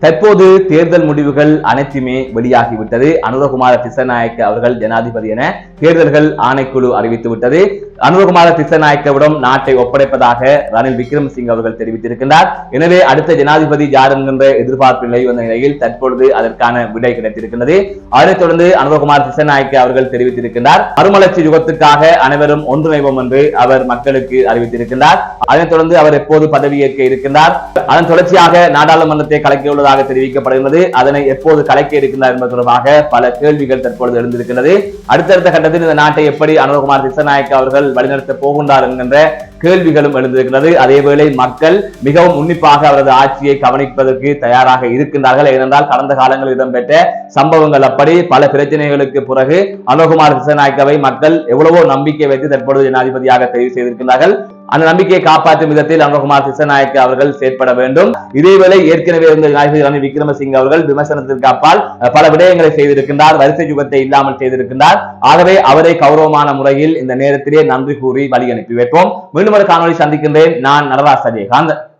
தற்போது தேர்தல் முடிவுகள் அனைத்துமே வெளியாகிவிட்டது. அனுரகுமார திசநாயக்க அவர்கள் ஜனாதிபதி என தேர்தல்கள் ஆணைக்குழு அறிவித்துவிட்டது. அனுரகுமார திசநாயக்கவிடம் நாட்டை ஒப்படைப்பதாக ரணில் விக்ரமசிங் அவர்கள் தெரிவித்திருக்கின்றார். எனவே அடுத்த ஜனாதிபதி யார் என்கின்ற எதிர்பார்ப்பு நிலை வந்த நிலையில் தற்பொழுது அதற்கான விடை கிடைத்திருக்கின்றது. அதனைத் தொடர்ந்து அனுரகுமார் திசநாயக்க அவர்கள் தெரிவித்திருக்கின்றார். மறுமலர்ச்சி யுகத்துக்காக அனைவரும் ஒன்றிணைவோம் என்று அவர் மக்களுக்கு அறிவித்திருக்கின்றார். அதனைத் தொடர்ந்து அவர் எப்போது பதவியேற்க இருக்கின்றார். அதன் தொடர்ச்சியாக நாடாளுமன்றத்தை கலைக்க உள்ளதாக தெரிவிக்கப்படுகிறது அதனை எப்போது கலைக்க இருக்கின்றார் என்பது தொடர்பாக பல கேள்விகள் தற்பொழுது எழுந்திருக்கின்றது. அடுத்தடுத்த கட்டத்தில் இந்த நாட்டை எப்படி அனுரகுமார் திசநாயக்க அவர்கள் வழிநடத்த போகின்றார் என்கின்ற கேள்விகளும் எழுந்திருக்கிறது அதேவேளை மக்கள் மிகவும் உன்னிப்பாக அவரது ஆட்சியை கவனிப்பதற்கு தயாராக இருக்கின்றார்கள். ஏனென்றால் கடந்த காலங்களில் இடம்பெற்ற சம்பவங்கள் அப்படி பல பிரச்சனைகளுக்கு பிறகு அனுகுமார் திசநாயக்கவை மக்கள் எவ்வளவோ நம்பிக்கை வைத்து தற்பொழுது ஜனாதிபதியாக தெரிவு செய்திருக்கிறார்கள் அந்த நம்பிக்கையை காப்பாற்றும் விதத்தில் அனுகுமார் திசநாயக்க அவர்கள் செயற்பட வேண்டும். இதேவேளை ஏற்கனவே இருந்த ஜனாதிபதி ரணில் விக்ரமசிங்க அவர்கள் விமர்சனத்திற்கு அப்பால் பல விடயங்களை செய்திருக்கின்றார் வரிசை யுகத்தை இல்லாமல் செய்திருக்கின்றார். ஆகவே அவரை கௌரவமான முறையில் இந்த நேரத்திலே நன்றி கூறி வழி அனுப்பி வைப்போம். மீண்டும் ஒரு காணொலி சந்திக்கின்றேன். நான் நடராஜ் அஜயகாந்த்